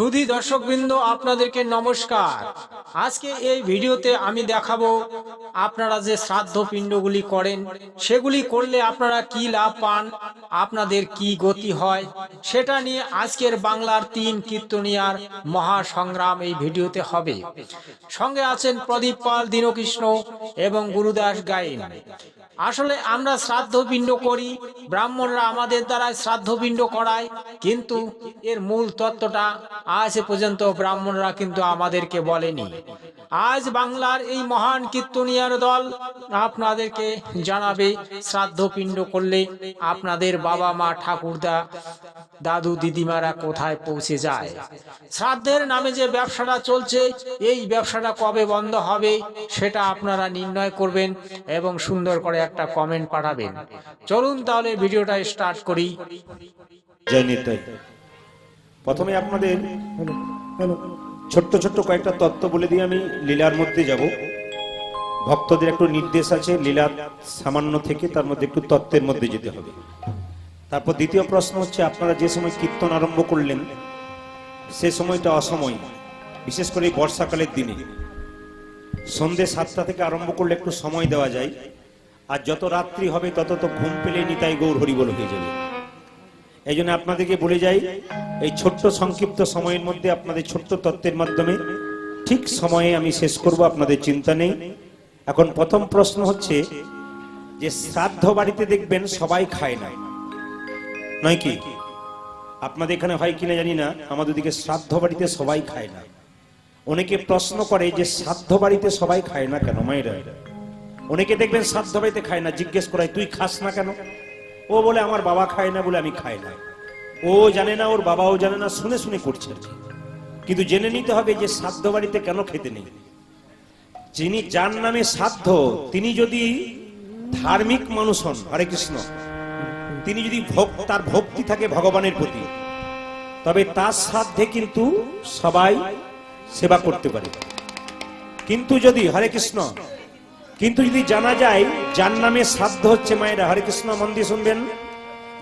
সুধী দর্শকবৃন্দ, আপনাদেরকে নমস্কার। আজকে এই ভিডিওতে আমি দেখাবো আপনারা যে শ্রাদ্ধ পিণ্ডগুলি করেন, সেগুলি করলে আপনারা কি লাভ পান, আপনাদের কি গতি হয়, সেটা নিয়ে আজকের বাংলার তিন কীর্তনিয়ার মহা সংগ্রাম এই ভিডিওতে হবে। সঙ্গে আছেন প্রদীপ পাল, দীনকৃষ্ণ এবং গুরুদাস গাইন। আসলে আমরা শ্রাদ্ধ পিণ্ড করি, ব্রাহ্মণরা আমাদের দ্বারা শ্রাদ্ধ পিণ্ড করায়, কিন্তু এর মূল তত্ত্বটা আজ পর্যন্ত ব্রাহ্মণরা কিন্তু আমাদেরকে বলেনি। আজ বাংলার এই মহান কীর্তনিয়ার দল আপনাদেরকে জানাবে শ্রাদ্ধ পিণ্ড করলে আপনাদের বাবা মা, ঠাকুরদা, দাদু, দিদিমারা কোথায় পৌঁছে যায়? শ্রাদ্ধের নামে যে ব্যবসাটা চলছে, এই ব্যবসাটা কবে বন্ধ হবে সেটা আপনারা নির্ণয় করবেন এবং সুন্দর করে একটা কমেন্ট পাঠাবেন। চলুন তাহলে ভিডিওটা স্টার্ট করি। প্রথমে আপনাদের ছোট্ট ছোট্ট কয়েকটা তত্ত্ব বলে দিয়ে আমি লীলার মধ্যে যাব। ভক্তদের একটু নির্দেশ আছে লীলার সামান্য থেকে তার মধ্যে একটু তত্ত্বের মধ্যে যেতে হবে। তারপর দ্বিতীয় প্রশ্ন হচ্ছে আপনারা যে সময় কীর্তন আরম্ভ করলেন সে সময়টা অসময় বিশেষ করে বর্ষাকালের দিনে। সন্ধে সাতটা থেকে আরম্ভ করলে একটু সময় দেওয়া যায়। আর যত রাত্রি হবে তত তো ঘুম পেলেই নিতাই গৌর হরিবল হয়ে যাবে। এই জন্য আপনাদেরকে বলে যাই, এই ছোট্ট সংক্ষিপ্ত সময়ের মধ্যে আপনাদের ছোট্ট তত্ত্বের মাধ্যমে ঠিক সময়ে আমি শেষ করব, আপনাদের চিন্তা নেই। এখন প্রথম প্রশ্ন হচ্ছে যে শ্রাদ্ধ বাড়িতে দেখবেন সবাই খায় না। নয় কি? আপনাদের এখানে হয় কিনা জানি না, আমাদের দিকে শ্রাদ্ধ বাড়িতে সবাই খায় না। অনেকে প্রশ্ন করে যে শ্রাদ্ধ বাড়িতে সবাই খায় না কেন, মায়েরা? অনেকে দেখবেন শ্রাদ্ধ বাড়িতে খায় না, জিজ্ঞেস করায়, তুই খাস না কেন? ও বলে, আমার বাবা খায় না বলে আমি খাই না। ও জানে না, ওর বাবাও জানে না, শুনে শুনে করছে আর কি। কিন্তু জেনে নিতে হবে যে শ্রাদ্ধ বাড়িতে কেন খেতে নেই। যিনি যার নামে সাধ্য, তিনি যদি ধার্মিক মানুষ হন, হরে কৃষ্ণ, তিনি যদি তার ভক্তি থাকে ভগবানের প্রতি, তবে তার শ্রাদ্ধে কিন্তু সবাই সেবা করতে পারে। কিন্তু যদি হরে কৃষ্ণ কিন্তু যদি জানা যায়, যার নামে শ্রাদ্ধ হচ্ছে মায়েরা, হরে কৃষ্ণ, মন্দির শুনবেন।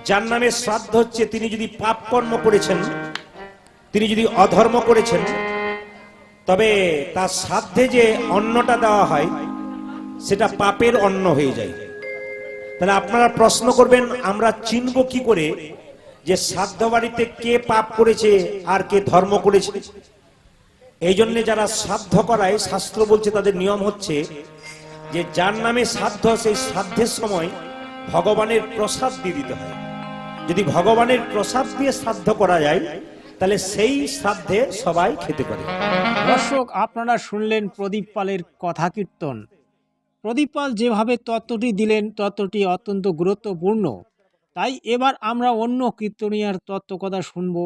যার নামে শ্রাদ্ধ হচ্ছে, তিনি যদি পাপ কর্ম করেছেন, তিনি যদি অধর্ম করেছেন, তবে তার শ্রাদ্ধে যে অন্নটা দেওয়া হয়, সেটা পাপের অন্ন হয়ে যায়। তাহলে আপনারা প্রশ্ন করবেন, আমরা চিনব কি করে যে শ্রাদ্ধ বাড়িতে কে পাপ করেছে আর কে ধর্ম করেছে? এই জন্য যারা শ্রাদ্ধ করায়, শাস্ত্র বলছে, তাদের নিয়ম হচ্ছে যে যার নামে শ্রাদ্ধ, সেই শ্রাদ্ধের সময় ভগবানের প্রসাদ দিয়ে দিতে হয়। যদি ভগবানের প্রসাদ দিয়ে শ্রাদ্ধ করা যায়, তাহলে সেই শ্রাদ্ধে সবাই খেতে পারে। দর্শক, আপনারা শুনলেন প্রদীপ পালের কথা কীর্তন। প্রদীপ পাল যেভাবে তত্ত্বটি দিলেন, তত্ত্বটি অত্যন্ত গুরুত্বপূর্ণ। তাই এবার আমরা অন্য কীর্তনিয়ার তত্ত্ব কথা শুনব,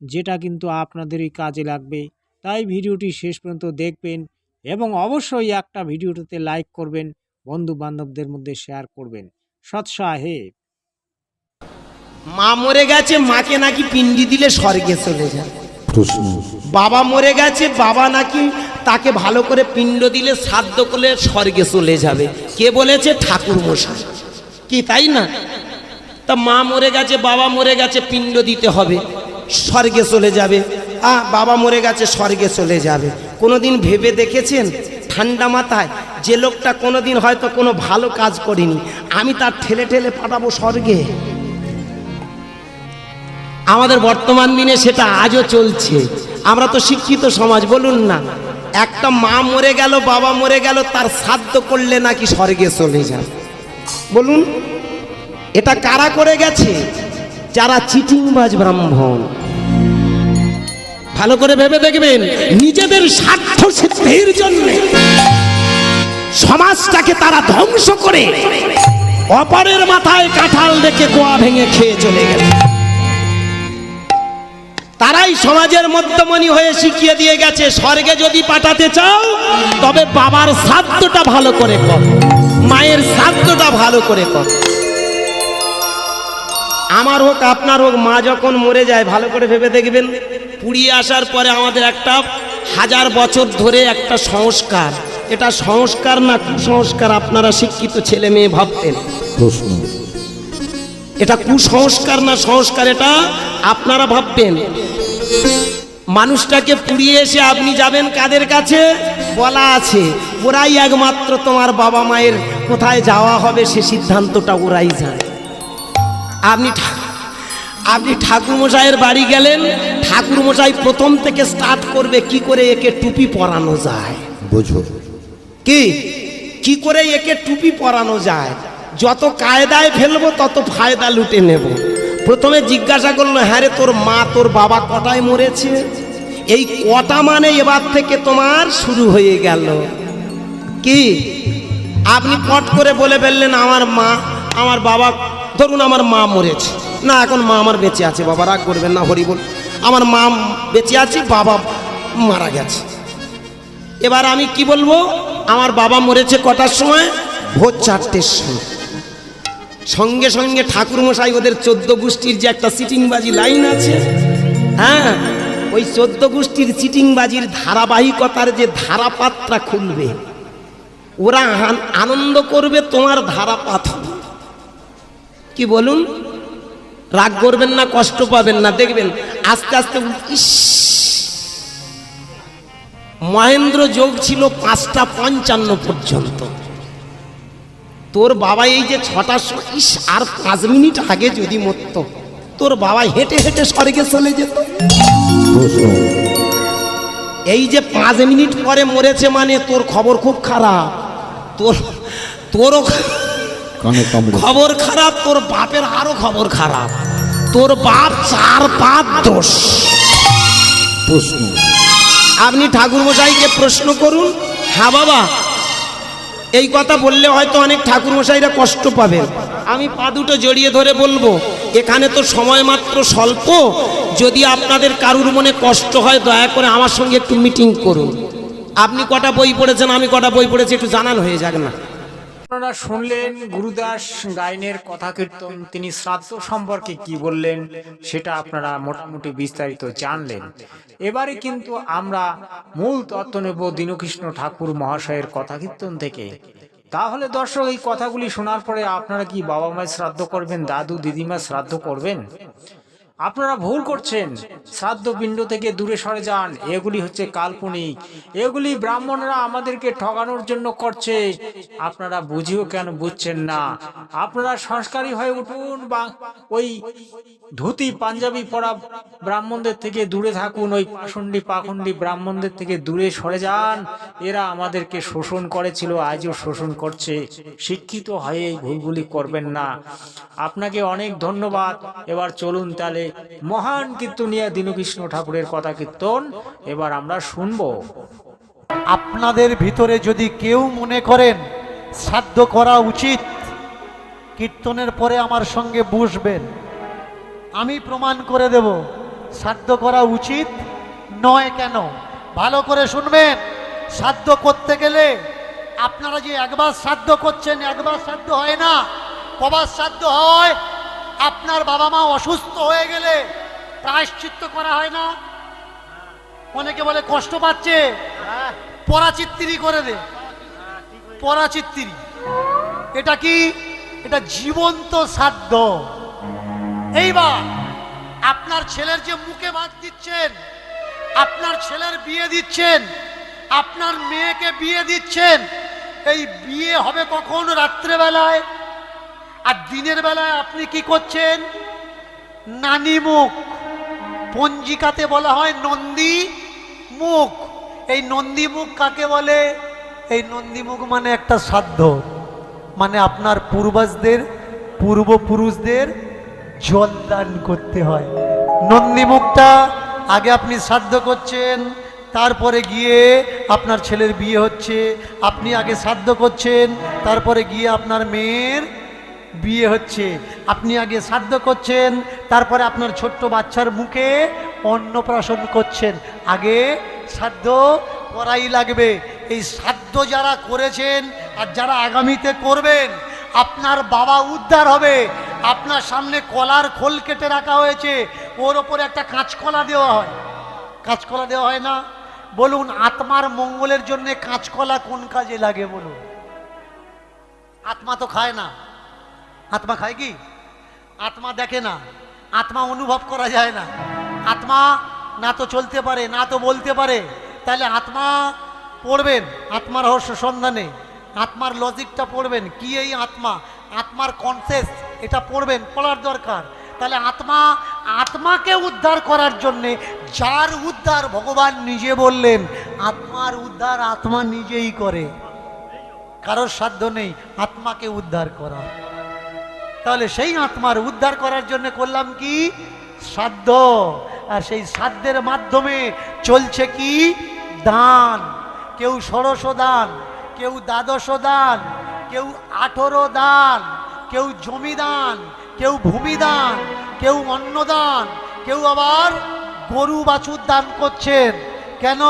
যেটা কিন্তু আপনাদেরই কাজে লাগবে। তাই ভিডিওটি শেষ পর্যন্ত দেখবেন এবং অবশ্যই একটা ভিডিওটিতে লাইক করবেন বন্ধু বান্ধবদের মধ্যে শেয়ার করবেন। সৎসাহে মা মরে গেছে মাকে নাকি পিণ্ডি দিলে স্বর্গে চলে যায়। বাবা মরে গেছে বাবা নাকি তাকে ভালো করে পিণ্ড দিলে শ্রাদ্ধ করলে স্বর্গে চলে যাবে। কে বলেছে? ঠাকুর মশাই। কি তাই না? তা মা মরে গেছে বাবা মরে গেছে পিণ্ড দিতে হবে স্বর্গে চলে যাবে। আ বাবা মরে গেছে স্বর্গে চলে যাবে। কোনোদিন ভেবে দেখেছেন? ঠান্ডা মাথায়। যে লোকটা কোনোদিন হয়তো কোনো ভালো কাজ করিনি। আমি তার ঠেলে ঠেলে পাঠাবো স্বর্গে। আমাদের বর্তমান দিনে সেটা আজও চলছে। আমরা তো শিক্ষিত সমাজ, বলুন না। একটা মা মরে গেল, বাবা মরে গেল, তার শ্রাদ্ধ করলে নাকি স্বর্গে চলে যায়। বলুন, এটা কারা করে গেছে? যারা চিটিংবাজ ব্রাহ্মণ। ভালো করে ভেবে দেখবেন, নিজেদের স্বার্থ সিদ্ধির জন্য সমাজটাকে তারা ধ্বংস করে অপরের মাথায় কাঁঠাল রেখে গোয়া ভেঙে খেয়ে চলে গেছে তারাই সমাজের মধ্যমণি হয়ে শিখিয়ে দিয়ে গেছে, স্বর্গে যদি পাঠাতে চাও, তবে বাবার শ্রাদ্ধটা ভালো করে কর, মায়ের শ্রাদ্ধটা ভালো করে কর। আমার হোক আপনার হোক মা যখন মরে যায় ভালো করে ভেবে দেখবেন। পুড়িয়ে আসার পরে আমাদের একটা হাজার বছর ধরে একটা সংস্কার। এটা সংস্কার না কুসংস্কার আপনারা শিক্ষিত ছেলে মেয়ে ভাবতেন। প্রশ্ন। এটা কুসংস্কার না সংস্কার এটা আপনারা ভাববেন মানুষটাকে পুড়িয়ে এসে আপনি যাবেন কাদের কাছে? বলা আছে ওরাই একমাত্র তোমার বাবা মায়ের কোথায় যাওয়া হবে সে সিদ্ধান্তটা ওরাই জানে। আপনি আপনি ঠাকুরমশাইয়ের বাড়ি গেলেন ঠাকুরমশাই প্রথম থেকে স্টার্ট করবে কি করে একে টুপি পরানো যায়? বুঝো। কি? কি করে একে টুপি পরানো যায়? যত কায়দায় ফেলব তত ফায়দা লুটে নেব। প্রথমে জিজ্ঞাসা করল হ্যাঁ রে তোর মা তোর বাবা কটায় মরেছে? এই কটা মানে এবার থেকে তোমার শুরু হয়ে গেল। কি? আপনি পট করে বলে ফেললেন আমার মা আমার বাবা ধরুন আমার মা মরেছে। না, এখন মা আমার বেঁচে আছে, বাবা, রাগ করবেন না, হরি বল। আমার মা বেঁচে আছে, বাবা মারা গেছে। এবার আমি কি বলব? আমার বাবা মরেছে কটার সময়? ভোর চারটের সময়। সঙ্গে সঙ্গে ঠাকুরমশাই ওদের চোদ্দ গোষ্ঠীর যে একটা সিটিংবাজি লাইন আছে হ্যাঁ ওই চোদ্দ গোষ্ঠীর চিটিংবাজির ধারাবাহিকতার যে ধারাপাতটা খুলবে, ওরা আন- আনন্দ করবে তোমার ধারাপাত হবে। কি বলুন? রাগ করবেন না, কষ্ট পাবেন না, দেখবেন আস্তে আস্তে ইস। মহেন্দ্র যোগ ছিল পাঁচটা পঞ্চান্ন পর্যন্ত। তোর বাবা এই যে সময় ইস, আর পাঁচ মিনিট আগে যদি মরত, তোর বাবা হেঁটে হেঁটে স্বর্গে চলে যেত। এই যে পাঁচ মিনিট পরে মরেছে মানে তোর খবর খুব খারাপ। তোর তোরও খবর খারাপ তোর বাপের আরও খবর খারাপ। তোর বাপ চার পাঁচ দোষ। প্রশ্ন। আপনি ঠাকুরমশাইকে প্রশ্ন করুন হ্যাঁ বাবা এই কথা বললে হয়তো অনেক ঠাকুরমশাইরা কষ্ট পাবেন। আমি পা দুটো জড়িয়ে ধরে বলব এখানে তো সময় মাত্র স্বল্প। যদি আপনাদের কারুর মনে কষ্ট হয় দয়া করে আমার সঙ্গে একটু মিটিং করুন। আপনি কটা বই পড়েছেন আমি কটা বই পড়েছি একটু জানান হয়ে যাক না। আপনারা শুনলেন গুরুদাস গায়নের কথা কীর্তন। তিনি শ্রাদ্ধ সম্পর্কে কি বললেন সেটা আপনারা মোটামুটি বিস্তারিত জানলেন। এবারে কিন্তু আমরা মূল তত্ত্ব নেব দীনকৃষ্ণ ঠাকুর মহাশয়ের কথা কীর্তন থেকে। তাহলে দর্শক, এই কথাগুলি শোনার পরে আপনারা কি বাবা মায়ের শ্রাদ্ধ করবেন, দাদু, দিদিমা শ্রাদ্ধ করবেন? আপনারা ভুল করছেন। শ্রাদ্ধ পিণ্ড থেকে দূরে সরে যান। এগুলি হচ্ছে কাল্পনিক। এগুলি ব্রাহ্মণরা আমাদেরকে ঠগানোর জন্য করছে। আপনারা বুঝিও কেন বুঝছেন না? আপনারা সংস্কারী হয়ে উঠুন বা ওই ধুতি, পাঞ্জাবি পরা ব্রাহ্মণদের থেকে দূরে থাকুন, ওই পাখণ্ডি পাখণ্ডি ব্রাহ্মণদের থেকে দূরে সরে যান। এরা আমাদেরকে শোষণ করেছিল, আজও শোষণ করছে। শিক্ষিত হয়ে এই ভুলগুলি করবেন না। আপনাকে অনেক ধন্যবাদ। এবার চলুন তাহলে মহান কীর্তনিয়া দীনকৃষ্ণ ঠাকুরের কথা কীর্তন, এবার আমরা শুনব। আপনাদের ভিতরে যদি কেউ মনে করেন, শ্রাদ্ধ করা উচিত, কীর্তনের পরে আমার সঙ্গে বসবেন, আমি প্রমাণ করে দেব, শ্রাদ্ধ করা উচিত নয় কেন? ভালো করে শুনবেন, শ্রাদ্ধ করতে গেলে আপনারা যে একবার শ্রাদ্ধ করছেন, একবার শ্রাদ্ধ হয় না, কবার শ্রাদ্ধ হয় আপনার বাবা মা অসুস্থ হয়ে গেলে প্রায়শ্চিত্ত করা হয় না? অনেকে বলে কষ্ট পাচ্ছে। পরাচিত্তিরি করে দে। পরাচিত্তিরি। এটা কি? এটা জীবন্ত সাধ্য। এইবার আপনার ছেলের যে মুখে ভাত দিচ্ছেন আপনার ছেলের বিয়ে দিচ্ছেন আপনার মেয়েকে বিয়ে দিচ্ছেন এই বিয়ে হবে কখন? রাত্রেবেলায়। আর দিনের বেলায় আপনি কি করছেন? নানি মুখ, পঞ্জিকাতে বলা হয় নন্দী মুখ। এই নন্দী মুখ কাকে বলে? এই নন্দী মুখ মানে একটা সাধ্য মানে আপনার পূর্বজদের, পূর্বপুরুষদের জলদান করতে হয়। নন্দী মুখটা আগে আপনি শ্রাদ্ধ করছেন, তারপরে গিয়ে আপনার ছেলের বিয়ে হচ্ছে, আপনি আগে শ্রাদ্ধ করছেন, তারপরে গিয়ে আপনার মেয়ের বিয়ে হচ্ছে। আপনি আগে শ্রাদ্ধ করছেন, তারপরে আপনার ছোট্ট বাচ্চার মুখে অন্নপ্রাশন করছেন। আগে শ্রাদ্ধ করাই লাগবে। এই শ্রাদ্ধ যারা করেছেন আর যারা আগামীতে করবেন, আপনার বাবা উদ্ধার হবে। আপনার সামনে কলার খোল কেটে রাখা হয়েছে। ওর ওপরে একটা কাঁচকলা দেওয়া হয়। কাঁচকলা দেওয়া হয় না? বলুন, আত্মার মঙ্গলের জন্য কাঁচকলা কোন কাজে লাগে বলুন? আত্মা তো খায় না। আত্মা খায় কি? আত্মা দেখে না, আত্মা অনুভব করা যায় না। আত্মা না তো চলতে পারে, না তো বলতে পারে। তাহলে আত্মা পড়বেন, আত্মার রহস্য সন্ধানে। আত্মার লজিকটা পড়বেন, কি এই আত্মা? আত্মার কনসেস এটা পড়বেন, পড়ার দরকার। তাহলে আত্মা, আত্মাকে উদ্ধার করার জন্যে যার উদ্ধার ভগবান নিজে বললেন, আত্মার উদ্ধার আত্মা নিজেই করে। কারোর সাধ্য নেই আত্মাকে উদ্ধার করা তাহলে সেই আত্মার উদ্ধার করার জন্য করলাম কি? শ্রাদ্ধ আর সেই শ্রাদ্ধের মাধ্যমে চলছে কি? দান। কেউ ষোড়শ দান, কেউ দ্বাদশ দান, কেউ আঠেরো দান, কেউ জমি দান, কেউ ভূমি দান, কেউ অন্নদান কেউ আবার গরু বাছুর দান করছেন। কেন?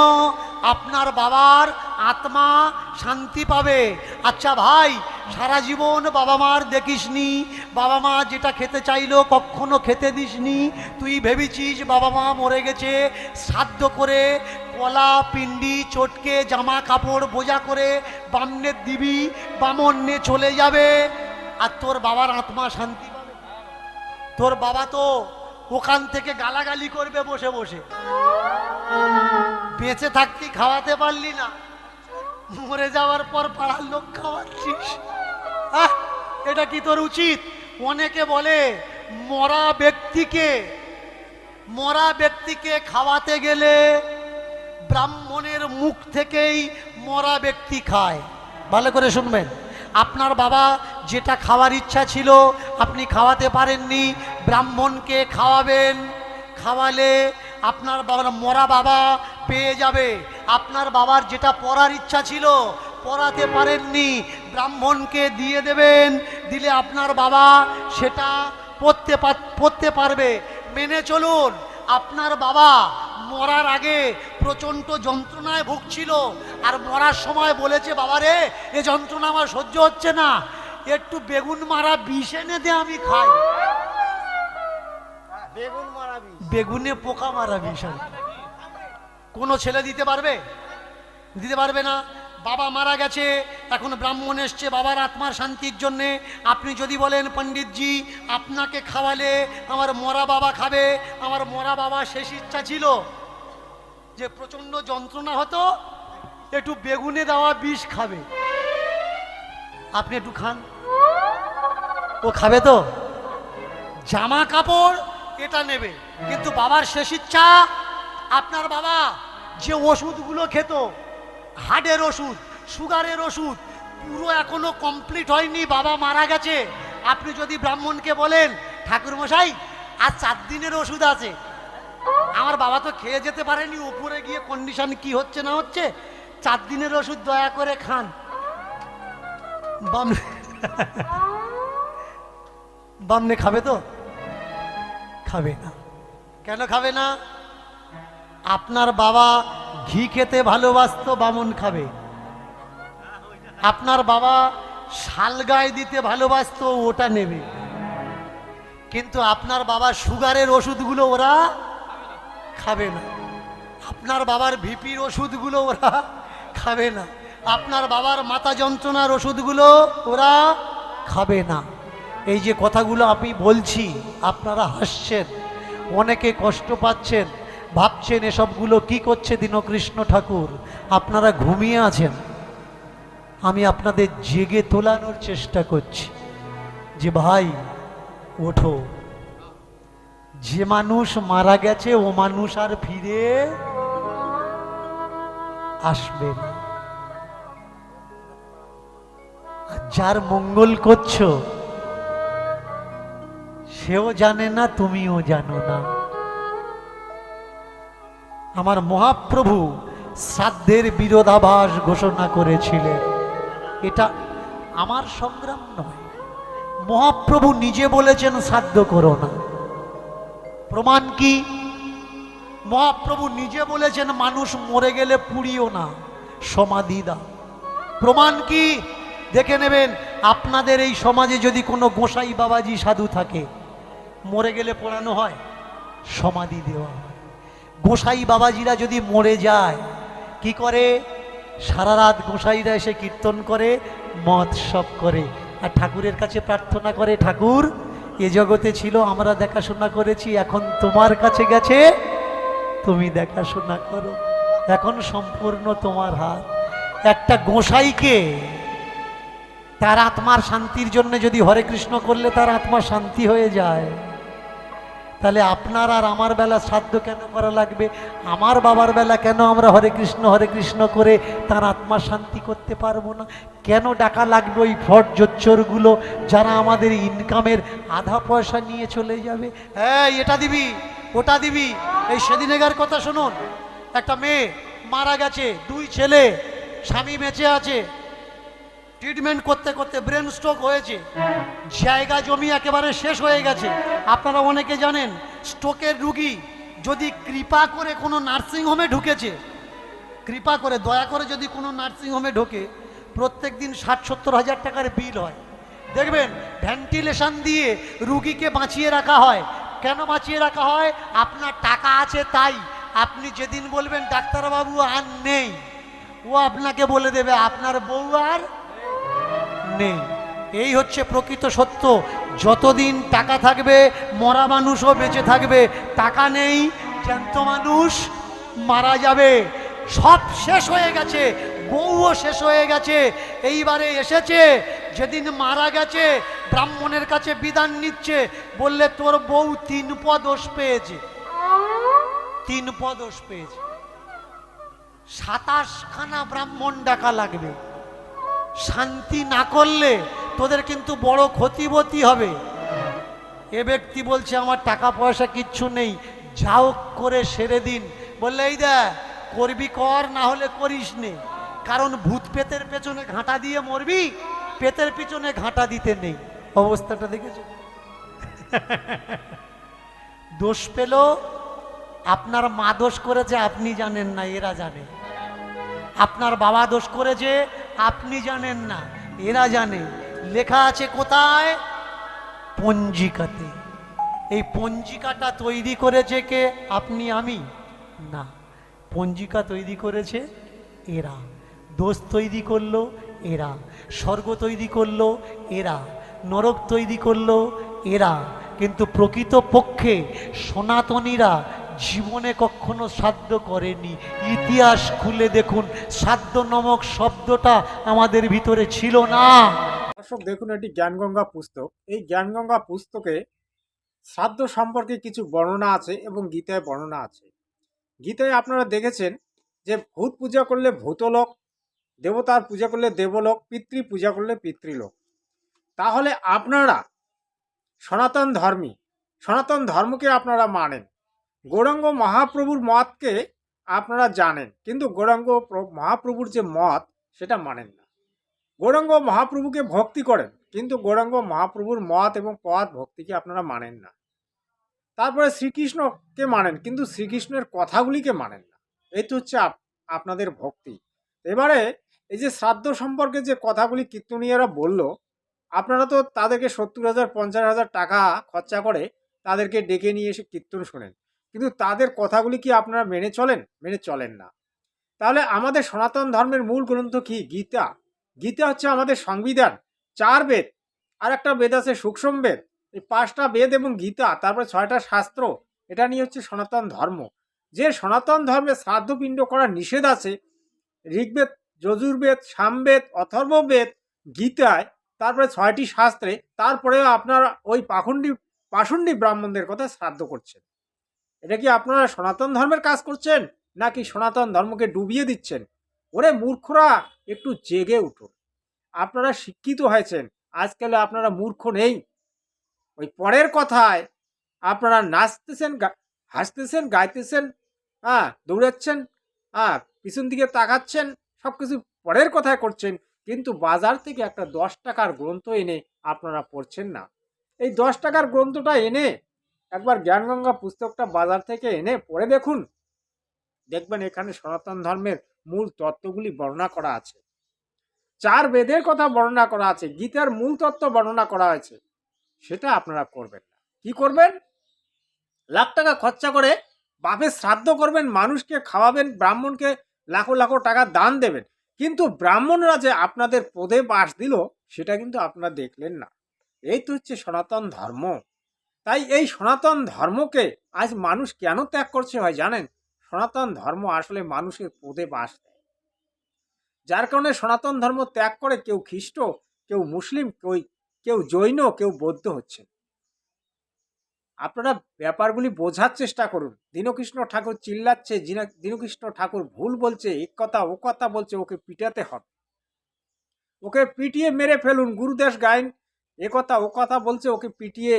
আপনার বাবার আত্মা শান্তি পাবে। আচ্ছা ভাই, সারা জীবন বাবা মার দেখিসনি, বাবা মা যেটা খেতে চাইলো কখনো খেতে দিসনি। তুই ভেবেছিস বাবা মা মরে গেছে, শ্রাদ্ধ করে কলা, পিন্ডি, চটকে, জামা কাপড় বোঝা করে বামনের দিবি বামন্নে চলে যাবে। আর তোর বাবার আত্মা শান্তি পাবে। তোর বাবা তো ওখান থেকে গালাগালি করবে বসে বসে। বেঁচে থাকতি খাওয়াতে পারলি না। মরে যাওয়ার পর পাড়ার লোক খাওয়াচ্ছিস? এটা কি তোর উচিত? অনেকে বলে, মরা ব্যক্তিকে মরা ব্যক্তিকে খাওয়াতে গেলে ব্রাহ্মণের মুখ থেকেই মরা ব্যক্তি খায়। ভালো করে শুনবেন। আপনার বাবা যেটা খাওয়ার ইচ্ছা ছিল, আপনি খাওয়াতে পারেননি, ব্রাহ্মণকে খাওয়াবেন, খাওয়ালে আপনার বাবার মরা বাবা পেয়ে যাবে। আপনার বাবার যেটা পড়ার ইচ্ছা ছিল পড়াতে পারেননি। ব্রাহ্মণকে দিয়ে দেবেন দিলে আপনার বাবা সেটা পড়তে পড়তে পারবে। মেনে চলুন আপনার বাবা মরার আগে প্রচণ্ড যন্ত্রণায় ভুগছিল। আর মরার সময় বলেছে বাবারে এ যন্ত্রণা আমার সহ্য হচ্ছে না। একটু বেগুন মারা বিষ এনে দে আমি খাই। বেগুন মারা বেগুনে পোকা মারা বিষ আর কি। কোনো ছেলে দিতে পারবে? দিতে পারবে না। বাবা মারা গেছে, এখন ব্রাহ্মণ এসছে, বাবার আত্মার শান্তির জন্যে। আপনি যদি বলেন, পণ্ডিতজি, আপনাকে খাওয়ালে আমার মরা বাবা খাবে। আমার মরা বাবা শেষ ইচ্ছা ছিল। যে প্রচণ্ড যন্ত্রণা হতো, একটু বেগুনে দেওয়া বিষ খাবে। আপনি একটু খান। ও খাবে তো? জামা কাপড় এটা নেবে, কিন্তু বাবার শেষ ইচ্ছা আপনার বাবা যে ওষুধগুলো খেত হার্টের ওষুধ, সুগারের ওষুধ, পুরো এখনও কমপ্লিট হয়নি, বাবা মারা গেছে। আপনি যদি ব্রাহ্মণকে বলেন ঠাকুর মশাই আর চার দিনের ওষুধ আছে। আমার বাবা তো খেয়ে যেতে পারেনি, উপরে গিয়ে কন্ডিশন কি হচ্ছে না হচ্ছে, চার দিনের ওষুধ দয়া করে খান। বাম বামনে খাবে তো? খাবে না। কেন খাবে না? আপনার বাবা ঘি খেতে ভালোবাসত, বামন খাবে। আপনার বাবা শালগায় দিতে ভালোবাসতো, ওটা নেবে। কিন্তু আপনার বাবা সুগারের ওষুধগুলো ওরা খাবে না। আপনার বাবার ভিপির ওষুধগুলো ওরা খাবে না। আপনার বাবার মাথা যন্ত্রণার ওষুধগুলো ওরা খাবে না। এই যে কথাগুলো আমি বলছি, আপনারা হাসছেন, অনেকে কষ্ট পাচ্ছেন ভাবছেন এসবগুলো কি করছে দীনকৃষ্ণ ঠাকুর? আপনারা ঘুমিয়ে আছেন। আমি আপনাদের জেগে তোলানোর চেষ্টা করছি। যে ভাই, ওঠো। যে মানুষ মারা গেছে, ও মানুষ আর ফিরে আসবে যার মঙ্গল করছ, সেও জানে না, তুমিও জানো না। আমার মহাপ্রভু শ্রাদ্ধের বিরোধাভাস ঘোষণা করেছিলেন। এটা আমার সংগ্রাম নয়। মহাপ্রভু নিজে বলেছেন, শ্রাদ্ধ করো না। প্রমাণ কি? মহাপ্রভু নিজে বলেছেন, মানুষ মরে গেলে পুড়িও না, সমাধি দাও। প্রমাণ কি? দেখে নেবেন, আপনাদের এই সমাজে যদি কোনো গোসাই বাবাজি সাধু থাকে, মরে গেলে পোড়ানো হয়, সমাধি দেওয়া হয়। গোসাই বাবাজিরা যদি মরে যায়, কি করে? সারা রাত গোসাইরা এসে কীর্তন করে, মদ সব করে। আর ঠাকুরের কাছে প্রার্থনা করে, ঠাকুর, এ জগতে ছিল, আমরা দেখাশোনা করেছি, এখন তোমার কাছে গেছে, তুমি দেখাশোনা করো। এখন সম্পূর্ণ তোমার হাত। একটা গোসাইকে তার আত্মার শান্তির জন্য যদি হরে কৃষ্ণ করলে, তার আত্মা শান্তি হয়ে যায়। তাহলে আপনার আর আমার বেলা শ্রাদ্ধ কেন করা লাগবে? আমার বাবার বেলা কেন আমরা হরে কৃষ্ণ হরে কৃষ্ণ করে তার আত্মা শান্তি করতে পারব না? কেন ডাকা লাগবে ওই ফট জোচ্চরগুলো যারা আমাদের ইনকামের আধা পয়সা নিয়ে চলে যাবে? হ্যাঁ এটা দিবি, ওটা দিবি। এই সেদিনেগার কথা শুনুন। একটা মেয়ে মারা গেছে, দুই ছেলে, স্বামী বেঁচে আছে। ট্রিটমেন্ট করতে করতে ব্রেন স্ট্রোক হয়েছে, জায়গা জমি একেবারে শেষ হয়ে গেছে। আপনারা অনেকে জানেন স্ট্রোকের রুগী যদি কৃপা করে কোনো নার্সিং হোমে ঢুকেছে, কৃপা করে, দয়া করে যদি কোনো নার্সিং হোমে ঢোকে প্রত্যেক দিন ষাট সত্তর হাজার টাকার বিল হয়। দেখবেন ভেন্টিলেশন দিয়ে রুগীকে বাঁচিয়ে রাখা হয়। কেন বাঁচিয়ে রাখা হয়? আপনার টাকা আছে তাই। আপনি যেদিন বলবেন, ডাক্তারবাবু, আর নেই। ও আপনাকে বলে দেবে, আপনার বউ আর নেই এই হচ্ছে প্রকৃত সত্য। যতদিন টাকা থাকবে, মরা মানুষও বেঁচে থাকবে। টাকা নেই, জ্যান্ত মানুষ মারা যাবে। সব শেষ হয়ে গেছে, বউও শেষ হয়ে গেছে। এইবারে এসেছে, যেদিন মারা গেছে, ব্রাহ্মণের কাছে বিধান নিচ্ছে। বললে তোর বউ তিন পদোষ পেয়েছে। তিন পদোষ পেয়েছে। সাতাশখানা ব্রাহ্মণ ডাকা লাগবে। শান্তি না করলে তোদের কিন্তু বড় ক্ষতিবতী হবে। এ ব্যক্তি বলছে, আমার টাকা পয়সা কিচ্ছু নেই, যাও করে সেরে দিন। বললে, এই দেখ, করবি কর, না হলে করিস নে। কারণ ভূত পেতের পেছনে ঘাঁটা দিয়ে মরবি, পেতের পিছনে ঘাঁটা দিতে নেই। অবস্থাটা দেখেছ? দোষ পেল, আপনার মা দোষ করেছে, আপনি জানেন না, এরা জানে। আপনার বাবা দোষ করেছে, আপনি জানেন না, এরা জানে। লেখা আছে কোথায়? পঞ্জিকাতে। এই পঞ্জিকাটা তৈরি করেছে কে? আপনি, আমি? না। পঞ্জিকা তৈরি করেছে এরা। দোষ তৈরি করল এরা। স্বর্গ তৈরি করল এরা। নরক তৈরি করল এরা। কিন্তু প্রকৃত পক্ষে সনাতনীরা জীবনে কখনো সাধ্য করেনি। ইতিহাস খুলে দেখুন, সাধ্য নামক শব্দটা আমাদের ভিতরে ছিল না। দর্শক, দেখুন, এটি জ্ঞানগঙ্গা পুস্তক। এই জ্ঞানগঙ্গা পুস্তকে শ্রাদ্ধ সম্পর্কে কিছু বর্ণনা আছে এবং গীতায় বর্ণনা আছে। গীতায় আপনারা দেখেছেন যে ভূত পূজা করলে ভূতলোক, দেবতার পূজা করলে দেবলোক, পিতৃ পূজা করলে পিতৃলোক। তাহলে আপনারা সনাতন ধর্মী, সনাতন ধর্মকে আপনারা মানেন। গৌরাঙ্গ মহাপ্রভুর মতকে আপনারা জানেন, কিন্তু গৌরাঙ্গ প্র- মহাপ্রভুর যে মত, সেটা মানেন না। গৌরাঙ্গ মহাপ্রভুকে ভক্তি করেন, কিন্তু গৌরাঙ্গ মহাপ্রভুর মত এবং পথ ভক্তিকে আপনারা মানেন না। তারপরে শ্রীকৃষ্ণকে মানেন, কিন্তু শ্রীকৃষ্ণের কথাগুলিকে মানেন না। এই তো হচ্ছে আপনাদের ভক্তি। এবারে এই যে শ্রাদ্ধ সম্পর্কে যে কথাগুলি কীর্তনীয়রা বলল, আপনারা তো তাদেরকে সত্তর হাজার, পঞ্চাশ হাজার টাকা খরচা করে তাদেরকে ডেকে নিয়ে এসে কীর্তন শোনেন। কিন্তু তাদের কথাগুলি কি আপনারা মেনে চলেন? মেনে চলেন না। তাহলে আমাদের সনাতন ধর্মের মূল গ্রন্থ কি? গীতা। গীতা হচ্ছে আমাদের সংবিধান। চার বেদ। আর একটা বেদ আছে সূক্ষ্ম বেদ। এই পাঁচটা বেদ এবং গীতা, তারপরে ছয়টা শাস্ত্র, এটা নিয়ে হচ্ছে সনাতন ধর্ম। যে সনাতন ধর্মে শ্রাদ্ধপিণ্ড করা নিষেধ আছে, ঋগ্বেদ, যজুর্বেদ, সামবেদ, অথর্ববেদ, গীতায় তারপরে ছয়টি শাস্ত্রে, তারপরেও আপনারা ওই পাখণ্ডী পাষণ্ডী ব্রাহ্মণদের কথা শ্রাদ্ধ করছেন। এটা কি আপনারা সনাতন ধর্মের কাজ করছেন? নাকি সনাতন ধর্মকে ডুবিয়ে দিচ্ছেন? ওরে মূর্খরা, একটু জেগে উঠুন আপনারা শিক্ষিত হয়েছেন, আজকাল আপনারা মূর্খ নেই। ওই পরের কথায়, আপনারা নাচতেছেন হাসতেছেন, গাইতেছেন হ্যাঁ দৌড়াচ্ছেন হ্যাঁ পিছন দিকে তাকাচ্ছেন সব কিছু পরের কথায় করছেন, কিন্তু বাজার থেকে একটা দশ টাকার গ্রন্থ এনে আপনারা পড়ছেন না। এই দশ টাকার গ্রন্থটা এনে একবার জ্ঞানগঙ্গা পুস্তকটা বাজার থেকে এনে পড়ে দেখুন। দেখবেন এখানে সনাতন ধর্মের মূল তত্ত্বগুলি বর্ণনা করা আছে। চার বেদের কথা বর্ণনা করা আছে, গীতার মূল তত্ত্ব বর্ণনা করা হয়েছে সেটা আপনারা করবেন না। কি করবেন? লাখ টাকা খরচা করে বাপের শ্রাদ্ধ করবেন, মানুষকে খাওয়াবেন, ব্রাহ্মণকে লাখো লাখো টাকা দান দেবেন। কিন্তু ব্রাহ্মণরা যে আপনাদের পদে বাস দিল, সেটা কিন্তু আপনারা দেখলেন না। এই তো হচ্ছে সনাতন ধর্ম। তাই এই সনাতন ধর্মকে আজ মানুষ কেন ত্যাগ করছে হয় জানেন? সনাতন ধর্ম আসলে মানুষের পদে বাস দেয়। যার কারণে সনাতন ধর্ম ত্যাগ করে কেউ খ্রিস্ট, কেউ মুসলিম, কেউ কেউ জৈন, কেউ বৌদ্ধ হচ্ছে। আপনারা ব্যাপারগুলি বোঝার চেষ্টা করুন। দীনকৃষ্ণ ঠাকুর চিল্লাচ্ছে দীনকৃষ্ণ ঠাকুর ভুল বলছে, এক কথা, ও কথা বলছে, ওকে পিটাতে হবে। ওকে পিটিয়ে মেরে ফেলুন গুরুদাস গাইন, এ কথা, ও কথা বলছে, ওকে পিটিয়ে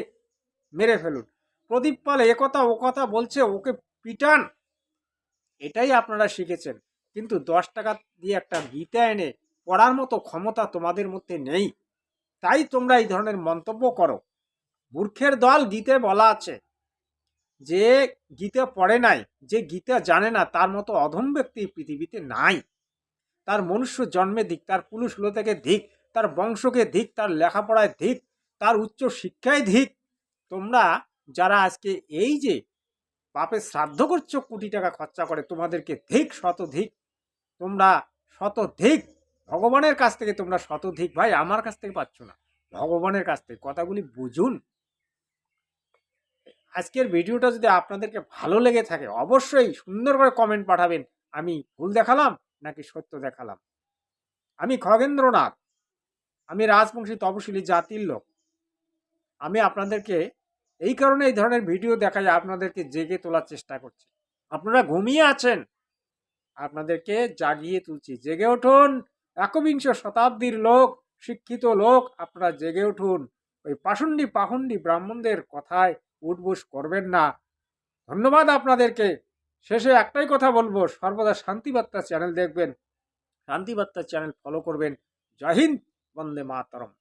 মেরে ফেলুন। প্রদীপ পাল এ কথা, ও কথা বলছে, ওকে পিটান। এটাই আপনারা শিখেছেন। কিন্তু দশ টাকা দিয়ে একটা গীতা এনে পড়ার মতো ক্ষমতা তোমাদের মধ্যে নেই। তাই তোমরা এই ধরনের মন্তব্য করো। মূর্খের দল গীতে বলা আছে, যে গীতা পড়ে নাই, যে গীতা জানে না, তার মতো অধম ব্যক্তি পৃথিবীতে নাই। তার মনুষ্য জন্মে দিক, তার পুরুষ থেকে ধিক তার বংশকে ধিক তার লেখাপড়ায় ধিক তার উচ্চ শিক্ষায় ধিক তোমরা যারা আজকে এই যে বাপের শ্রাদ্ধ করছ কোটি টাকা খরচা করে, তোমাদেরকে ধিক শতধিক তোমরা শতধিক ভগবানের কাছ থেকে তোমরা শতধিক ভাই আমার কাছ থেকে পাচ্ছ না, ভগবানের কাছ থেকে। কথাগুলি বুঝুন। আজকের ভিডিওটা যদি আপনাদেরকে ভালো লেগে থাকে, অবশ্যই সুন্দর করে কমেন্ট পাঠাবেন, আমি ভুল দেখালাম নাকি সত্য দেখালাম? আমি খগেন্দ্রনাথ, আমি রাজবংশী তপশিলি জাতির লোক। আমি আপনাদেরকে এই কারণে এই ধরনের ভিডিও দেখাই আপনাদেরকে জেগে তোলার চেষ্টা করছে। আপনারা ঘুমিয়ে আছেন, আপনাদেরকে জাগিয়ে তুলছি। জেগে উঠুন, একবিংশ শতাব্দীর লোক, শিক্ষিত লোক, আপনারা জেগে উঠুন। ওই পাষণ্ডী পাখণ্ডী ব্রাহ্মণদের কথায় উঠবোস করবেন না। ধন্যবাদ আপনাদেরকে। শেষে একটাই কথা বলব, সর্বদা শান্তিবার্তা চ্যানেল দেখবেন। শান্তিবার্তা চ্যানেল ফলো করবেন। জয় হিন্দ, বন্দে মাতরম।